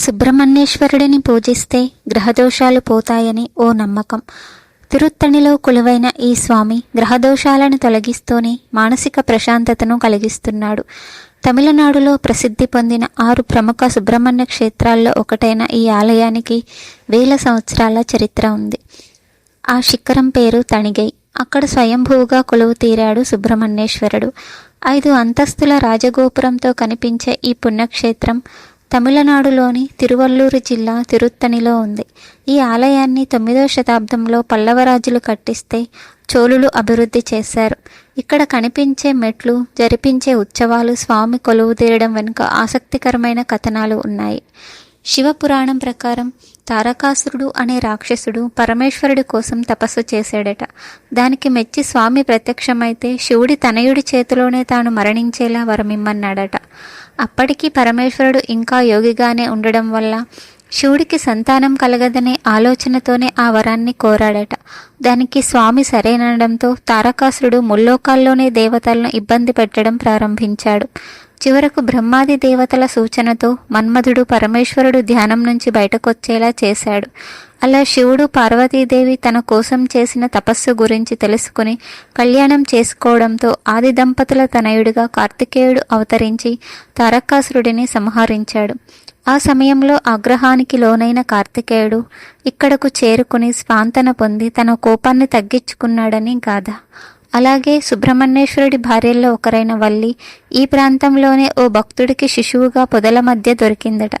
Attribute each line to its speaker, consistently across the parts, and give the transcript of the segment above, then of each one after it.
Speaker 1: సుబ్రహ్మణ్యేశ్వరుడిని పూజిస్తే గ్రహదోషాలు పోతాయని ఓ నమ్మకం. తిరుత్తణిలో కొలువైన ఈ స్వామి గ్రహదోషాలను తొలగిస్తూనే మానసిక ప్రశాంతతను కలిగిస్తున్నాడు. తమిళనాడులో ప్రసిద్ధి పొందిన ఆరు ప్రముఖ సుబ్రహ్మణ్య క్షేత్రాల్లో ఒకటైన ఈ ఆలయానికి వేల సంవత్సరాల చరిత్ర ఉంది. ఆ శిఖరం పేరు తణిగై. అక్కడ స్వయంభూగా కొలువు తీరాడు సుబ్రహ్మణ్యేశ్వరుడు. ఐదు అంతస్తుల రాజగోపురంతో కనిపించే ఈ పుణ్యక్షేత్రం తమిళనాడులోని తిరువల్లూరు జిల్లా తిరుత్తణిలో ఉంది. ఈ ఆలయాన్ని తొమ్మిదవ శతాబ్దంలో పల్లవరాజులు కట్టిస్తే చోళులు అభివృద్ధి చేశారు. ఇక్కడ కనిపించే మెట్లు జరిపించే ఉత్సవాలు స్వామి కొలువు తీరడం వెనుక ఆసక్తికరమైన కథనాలు ఉన్నాయి. శివపురాణం ప్రకారం తారకాసురుడు అనే రాక్షసుడు పరమేశ్వరుడి కోసం తపస్సు చేశాడట. దానికి మెచ్చి స్వామి ప్రత్యక్షమైతే శివుడి తనయుడి చేతిలోనే తాను మరణించేలా వరమిమ్మన్నాడట. అప్పటికీ పరమేశ్వరుడు ఇంకా యోగిగానే ఉండడం వల్ల శివుడికి సంతానం కలగదనే ఆలోచనతోనే ఆ వరాన్ని కోరాడట. దానికి స్వామి సరేనడంతో తారకాసురుడు ముల్లోకాల్లోనే దేవతలను ఇబ్బంది పెట్టడం ప్రారంభించాడు. చివరకు బ్రహ్మాది దేవతల సూచనతో మన్మధుడు పరమేశ్వరుడు ధ్యానం నుంచి బయటకొచ్చేలా చేశాడు. అలా శివుడు పార్వతీదేవి తన కోసం చేసిన తపస్సు గురించి తెలుసుకుని కళ్యాణం చేసుకోవడంతో ఆది దంపతుల తనయుడిగా కార్తికేయుడు అవతరించి తారకాసురుడిని సంహరించాడు. ఆ సమయంలో ఆగ్రహానికి లోనైన కార్తికేయుడు ఇక్కడకు చేరుకుని స్వాంతన పొంది తన కోపాన్ని తగ్గించుకున్నాడని గాథ. అలాగే సుబ్రహ్మణ్యేశ్వరుడి భార్యల్లో ఒకరైన వల్లి ఈ ప్రాంతంలోనే ఓ భక్తుడికి శిశువుగా పొదల మధ్య దొరికిందట.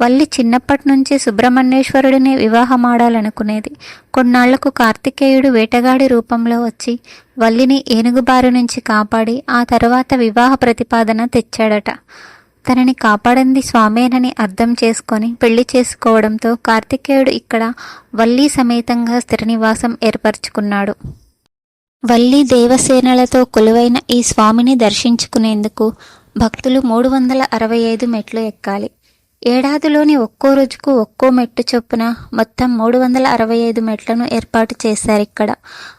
Speaker 1: వల్లి చిన్నప్పటి నుంచి సుబ్రహ్మణ్యేశ్వరుడిని వివాహమాడాలనుకునేది. కొన్నాళ్ళకు కార్తికేయుడు వేటగాడి రూపంలో వచ్చి వల్లిని ఏనుగుబారు నుంచి కాపాడి ఆ తర్వాత వివాహ ప్రతిపాదన తెచ్చాడట. తనని కాపాడింది స్వామేనని అర్థం చేసుకొని పెళ్ళి చేసుకోవడంతో కార్తికేయుడు ఇక్కడ వల్లీ సమేతంగా స్థిర నివాసం ఏర్పరచుకున్నాడు. వల్లి దేవసేనలతో కొలువైన ఈ స్వామిని దర్శించుకునేందుకు భక్తులు మూడు వందల అరవై ఐదు మెట్లు ఎక్కాలి. ఏడాదిలోని ఒక్కో రోజుకు ఒక్కో మెట్టు చొప్పున మొత్తం మూడు వందల అరవై ఐదు మెట్లను ఏర్పాటు చేశారు ఇక్కడ.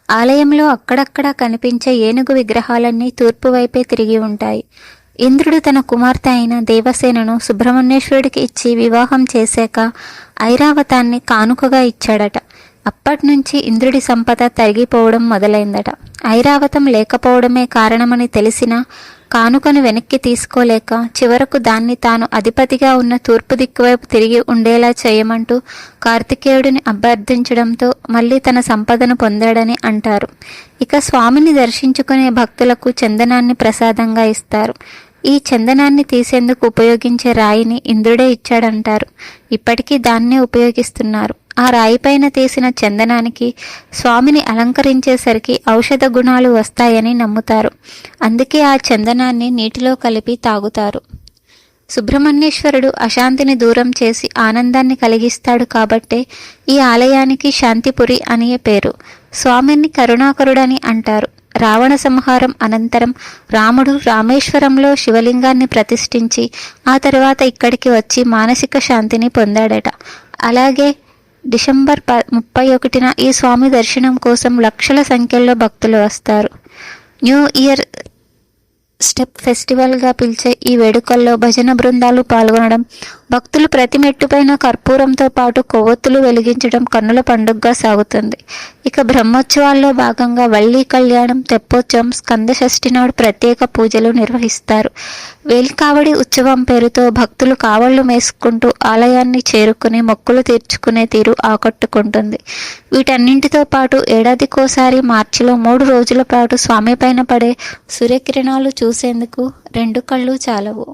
Speaker 1: ఆలయంలో అక్కడక్కడ కనిపించే ఏనుగు విగ్రహాలన్నీ తూర్పు వైపే తిరిగి ఉంటాయి. ఇంద్రుడు తన కుమార్తె అయిన దేవసేనను సుబ్రహ్మణ్యేశ్వరుడికి ఇచ్చి వివాహం చేశాక ఐరావతాన్ని కానుకగా ఇచ్చాడట. అప్పటి నుంచి ఇంద్రుడి సంపద తరిగిపోవడం మొదలైందట. ఐరావతం లేకపోవడమే కారణమని తెలిసినా కానుకను వెనక్కి తీసుకోలేక చివరకు దాన్ని తాను అధిపతిగా ఉన్న తూర్పు దిక్కువైపు తిరిగి ఉండేలా చేయమంటూ కార్తికేయుడిని అభ్యర్థించడంతో మళ్ళీ తన సంపదను పొందాడని అంటారు. ఇక స్వామిని దర్శించుకునే భక్తులకు చందనాన్ని ప్రసాదంగా ఇస్తారు. ఈ చందనాన్ని తీసేందుకు ఉపయోగించే రాయిని ఇంద్రుడే ఇచ్చాడంటారు. ఇప్పటికీ దాన్నే ఉపయోగిస్తున్నారు. ఆ రాయిపైన తీసిన చందనానికి స్వామిని అలంకరించేసరికి ఔషధ గుణాలు వస్తాయని నమ్ముతారు. అందుకే ఆ చందనాన్ని నీటిలో కలిపి తాగుతారు. సుబ్రహ్మణ్యేశ్వరుడు అశాంతిని దూరం చేసి ఆనందాన్ని కలిగిస్తాడు కాబట్టే ఈ ఆలయానికి శాంతిపురి అనే పేరు. స్వామిని కరుణాకరుడని అంటారు. రావణ సంహారం అనంతరం రాముడు రామేశ్వరంలో శివలింగాన్ని ప్రతిష్ఠించి ఆ తర్వాత ఇక్కడికి వచ్చి మానసిక శాంతిని పొందాడట. అలాగే డిసెంబర్ ప ముప్పై ఒకటిన ఈ స్వామి దర్శనం కోసం లక్షల సంఖ్యలో భక్తులు వస్తారు. న్యూ ఇయర్ స్టెప్ ఫెస్టివల్గా పిలిచే ఈ వేడుకల్లో భజన బృందాలు పాల్గొనడం భక్తులు ప్రతి మెట్టుపైన కర్పూరంతో పాటు కొవ్వొత్తులు వెలిగించడం కన్నుల పండుగగా సాగుతుంది. ఇక బ్రహ్మోత్సవాల్లో భాగంగా వల్లి కళ్యాణం తెప్పోత్సవం స్కంద షష్ఠి నాడు ప్రత్యేక పూజలు నిర్వహిస్తారు. వేలికావడి ఉత్సవం పేరుతో భక్తులు కావళ్ళు మేసుకుంటూ ఆలయాన్ని చేరుకుని మొక్కులు తీర్చుకునే తీరు ఆకట్టుకుంటుంది. వీటన్నింటితో పాటు ఏడాదికోసారి మార్చిలో మూడు రోజుల పాటు స్వామి పైన పడే సూర్యకిరణాలు చూసేందుకు రెండు కళ్ళు చాలవు.